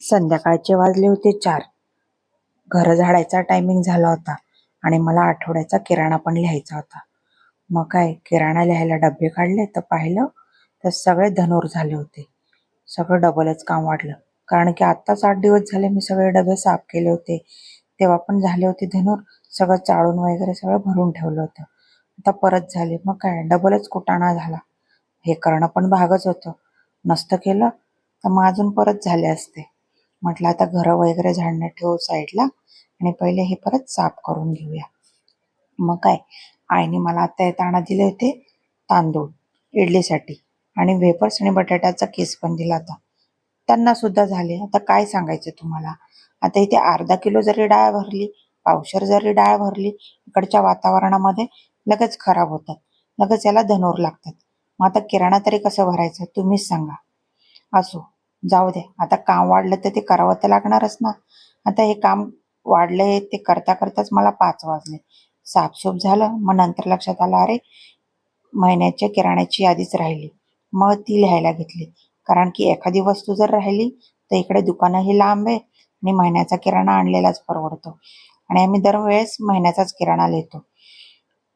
संध्याकाळचे वाजले होते चार. घरं झाडायचा टायमिंग झाला होता आणि मला आठवड्याचा किराणा पण लिहायचा होता. मग काय किराणा लिहायला डबे काढले तर पाहिलं तर सगळे धनूर झाले होते. सगळं डबलच काम वाढलं. कारण की आत्ताच आठ दिवस झाले मी सगळे डबे साफ केले होते. तेव्हा पण झाले होते धनूर. सगळं चाळून वगैरे सगळं भरून ठेवलं होतं. आता परत झाले. मग काय डबलच कुटाणा झाला. हे करणं पण भागच होतं. नसतं केलं तर मग अजून परत झाले असते. म्हटलं आता घरं वगैरे झाडणं ठेवू साईडला आणि पहिले हे परत साफ करून घेऊया. मग काय आईने मला आता येताना दिले होते तांदूळ इडलीसाठी आणि वेफर्स आणि बटाट्याचा केस पण दिला होता. त्यांना सुद्धा झाले. आता काय सांगायचं तुम्हाला. आता इथे अर्धा किलो जरी डाळ भरली, पावशर जरी डाळ भरली, इकडच्या वातावरणामध्ये लगेच खराब होतात. लगेच याला धनोर लागतात. मग आता किराणा तरी कसं भरायचं तुम्हीच सांगा. असो जाऊ दे. आता काम वाढलं तर ते करावं तर लागणारच ना. आता हे काम वाढलंय ते करता करताच मला पाच वाजले. साफसूफ झालं. मग नंतर लक्षात आलं अरे महिन्याच्या किराण्याची यादीच राहिली. मग ती लिहायला घेतली. कारण की एखादी वस्तू जर राहिली तर इकडे दुकानंही लांब आहे आणि महिन्याचा किराणा आणलेलाच परवडतो. आणि आम्ही दरवेळेस महिन्याचाच किराणा लिहितो.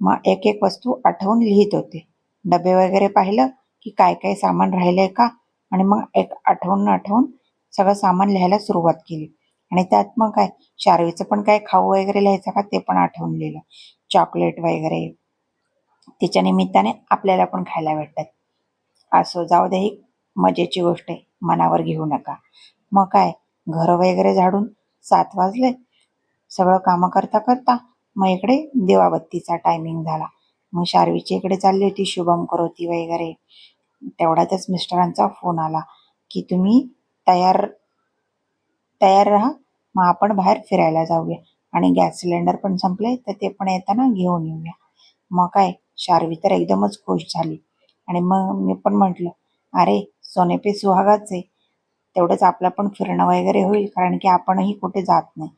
मग एक एक वस्तू आठवून लिहित होते. डबे वगैरे पाहिलं की काय काय सामान राहिलंय का आणि मग एक आठवण आठवून सगळं सामान लिहायला सुरुवात केली. आणि त्यात मग काय शारवीचं पण काय खाऊ वगैरे लिहायचं का ते पण आठवून लिहिलं. चॉकलेट वगैरे. तिच्या निमित्ताने आपल्याला पण खायला भेटतात. असो जाऊ दे ही मजेची गोष्ट आहे. मनावर घेऊ नका. मग काय घर वगैरे झाडून सात वाजले. सगळं कामं करता करता मग इकडे दिवाबत्तीचा टायमिंग झाला. मग शार्वीच्या इकडे चालली होती शुभम करोती वगैरे. तेवढ्यातच मिस्टरांचा फोन आला की तुम्ही तयार तयार राहा मग आपण बाहेर फिरायला जाऊया आणि गॅस सिलेंडर पण संपले तर ते पण येताना घेऊन येऊया. मग काय शार्वी तर एकदमच खुश झाली आणि मग मी पण म्हटलं अरे सोने पे सुहागाच आहे. तेवढंच आपलं पण फिरणं वगैरे होईल कारण की आपणही कुठे जात नाही.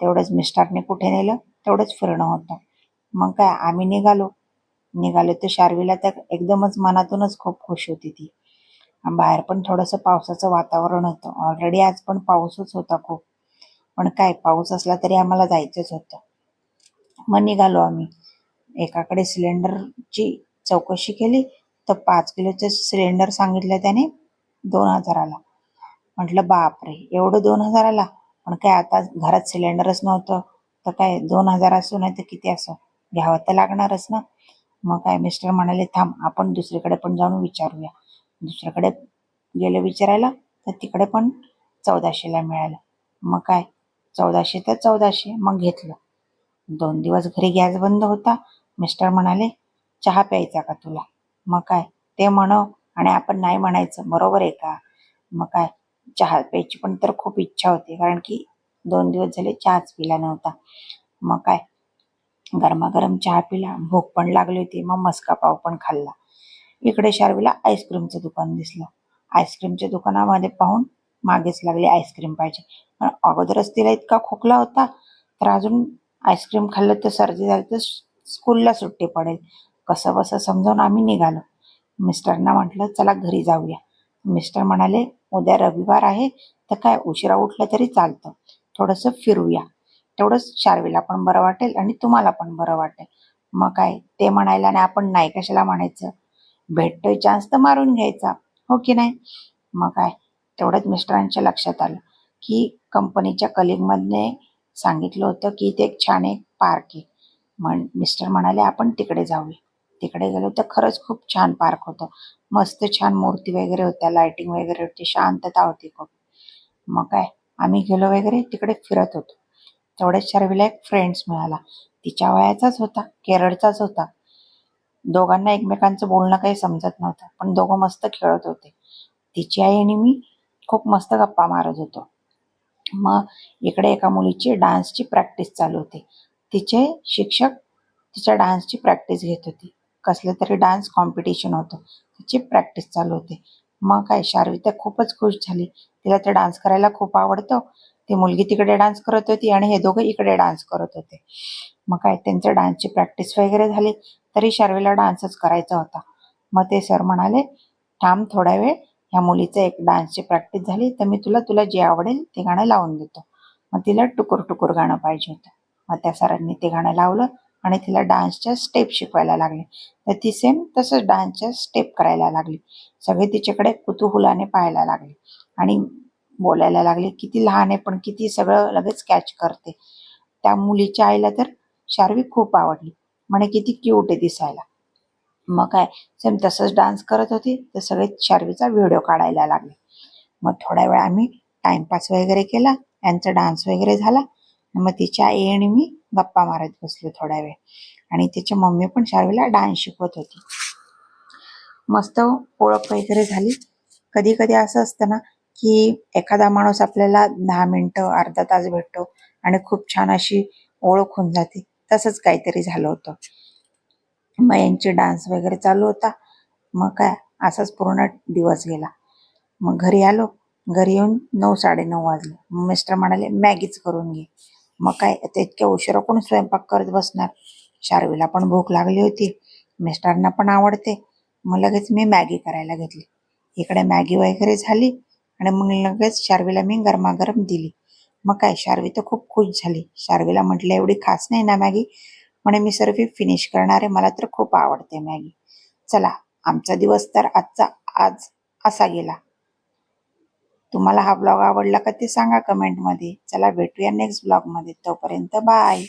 तेवढंच मिस्टरने कुठे नेलं तेवढंच फिरणं होतं. मग काय आम्ही निघालो. निघालो तर शार्वीला तर एकदमच मनातूनच खूप खुश होती ती. बाहेर पण थोडंसं पावसाचं वातावरण होतं. ऑलरेडी आज पण पाऊसच होता खूप. पण काय पाऊस असला तरी आम्हाला जायचंच होतं. मग निघालो आम्ही. एकाकडे सिलेंडरची चौकशी केली तर पाच किलोचं सिलेंडर सांगितलं त्याने दोन हजाराला. म्हटलं बापरे! एवढं दोन हजाराला? पण काय आता घरात सिलेंडरच नव्हतं तर काय दोन हजार असो नाही तर किती असो घ्यावं तर लागणारच ना. मग काय मिस्टर म्हणाले थांब आपण दुसरीकडे पण जाऊन विचारूया. दुसरीकडे गेलं विचारायला तर तिकडे पण चौदाशेला मिळालं. मग काय चौदाशे तर चौदाशे मग घेतलं. दोन दिवस घरी गॅस बंद होता. मिस्टर म्हणाले चहा प्यायचा का तुला? मग काय ते म्हणव आणि आपण नाही म्हणायचं बरोबर आहे का? मग काय चहा प्यायची पण तर खूप इच्छा होती कारण की दोन दिवस झाले चहाच पिला नव्हता. मग काय गरमागरम चहा पिला. भूक पण लागली होती. मग मस्का पाव पण खाल्ला. इकडे शार्वीला आईस्क्रीमचं दुकान दिसलं. आईस्क्रीमच्या दुकानामध्ये पाहून मागेच लागली आईस्क्रीम पाहिजे. पण अगोदरच तिला इतका खोकला होता तर अजून आईस्क्रीम खाल्लं तर सर्दी झाली तर स्कूलला सुट्टी पडेल. कसं बसं समजावून आम्ही निघालो. मिस्टरांना म्हटलं चला घरी जाऊया. मिस्टर म्हणाले उद्या रविवार आहे तर काय उशिरा उठलं तरी चालतं. थोडंसं फिरूया. तेवढंच शार्वीला पण बरं वाटेल आणि तुम्हाला पण बरं वाटेल. मग काय ते म्हणायला आणि आपण नाही कशाला म्हणायचं. भेटतोय चान्स तर मारून घ्यायचा. हो की नाही? मग काय तेवढंच मिस्टरांच्या लक्षात आलं की कंपनीच्या कलिगमधने सांगितलं होतं की इथे एक छान एक पार्क आहे. म्हण मिस्टर म्हणाले आपण तिकडे जाऊया. तिकडे गेलो तर खरंच खूप छान पार्क होतं. मस्त छान मूर्ती वगैरे होत्या. लाइटिंग वगैरे होती. शांतता होती खूप. मग काय आम्ही गेलो वगैरे तिकडे फिरत होतो. तेवढ्याच शार्वीला एक फ्रेंड्स मिळाला. तिच्या वयाचाच होता. केरळचाच होता. दोघांना एकमेकांचं बोलणं काही समजत नव्हतं. पण दोघं मस्त खेळत होते. तिची आई आणि मी खूप मस्त गप्पा मारत होतो. मग इकडे एका मुलीची डान्सची प्रॅक्टिस चालू होती. तिचे शिक्षक तिच्या डान्सची प्रॅक्टिस घेत होती कसलं तरी डान्स कॉम्पिटिशन होतं. तिची प्रॅक्टिस चालू होती. मग काय शार्वी तर खूपच खुश झाली. तिला ते डान्स करायला खूप आवडतो ती मुलगी तिकडे डान्स करत होती आणि हे दोघं इकडे डान्स करत होते. मग काय त्यांचं डान्सची प्रॅक्टिस वगैरे झाली तरी शर्वेला डान्सच करायचा होता. मग ते सर म्हणाले थांब थोडा वेळ ह्या मुलीचं एक डान्सची प्रॅक्टिस झाली तर मी तुला तुला जे आवडेल ते गाणं लावून देतो. मग तिला टुकुर टुकुर गाणं पाहिजे होतं. मग त्या सरांनी ते गाणं लावलं आणि तिला डान्सच्या स्टेप शिकवायला लागले. तर ती सेम तसंच डान्सच्या स्टेप करायला लागली. सगळे तिच्याकडे कुतुहुलाने पाहायला लागले. आणि बोलायला लागले. किती लहान आहे पण किती सगळं लगेच कॅच करते. त्या मुलीच्या आईला तर शार्वी खूप आवडली. म्हणे किती क्यूट आहे दिसायला. मग काय सेम तसंच डान्स करत होती. तर सगळे शार्वीचा व्हिडिओ काढायला लागले. मग थोड्या वेळ आम्ही टाइमपास वगैरे केला. यांचा डान्स वगैरे झाला. मग तिच्या आई आणि मी गप्पा मारत बसलो थोड्या वेळ. आणि तिच्या मम्मी पण शार्वीला डान्स शिकवत होती. मस्त ओळख वगैरे झाली. कधी कधी असं असतं ना की एखादा माणूस आपल्याला दहा मिनटं अर्धा तास भेटतो आणि खूप छान अशी ओळख होऊन जाते. तसंच काहीतरी झालं होतं. मग यांची डान्स वगैरे चालू होता. मग काय असाच पूर्ण दिवस गेला. मग घरी आलो. घरी येऊन नऊ साडेनऊ वाजले. मग मिस्टर म्हणाले मॅगीच करून घे. मग काय आता इतक्या उशिरा कोण स्वयंपाक करत बसणार? शार्वीला पण भूक लागली होती. मिस्टरांना पण आवडते. मग लगेच मी मॅगी करायला घेतली. इकडे मॅगी वगैरे झाली. आणि मग लगेच शार्वीला मी गरमागरम दिली. मग काय शार्वी तर खूप खुश झाली. शार्वीला म्हटलं एवढी खास नाही ना मॅगी? म्हणे मी सर्व फिनिश करणार आहे. मला तर खूप आवडते मॅगी. चला आमचा दिवस तर आजचा आज असा गेला. तुम्हाला हा ब्लॉग आवडला का ते सांगा कमेंटमध्ये चला भेटूया नेक्स्ट ब्लॉगमध्ये तोपर्यंत बाय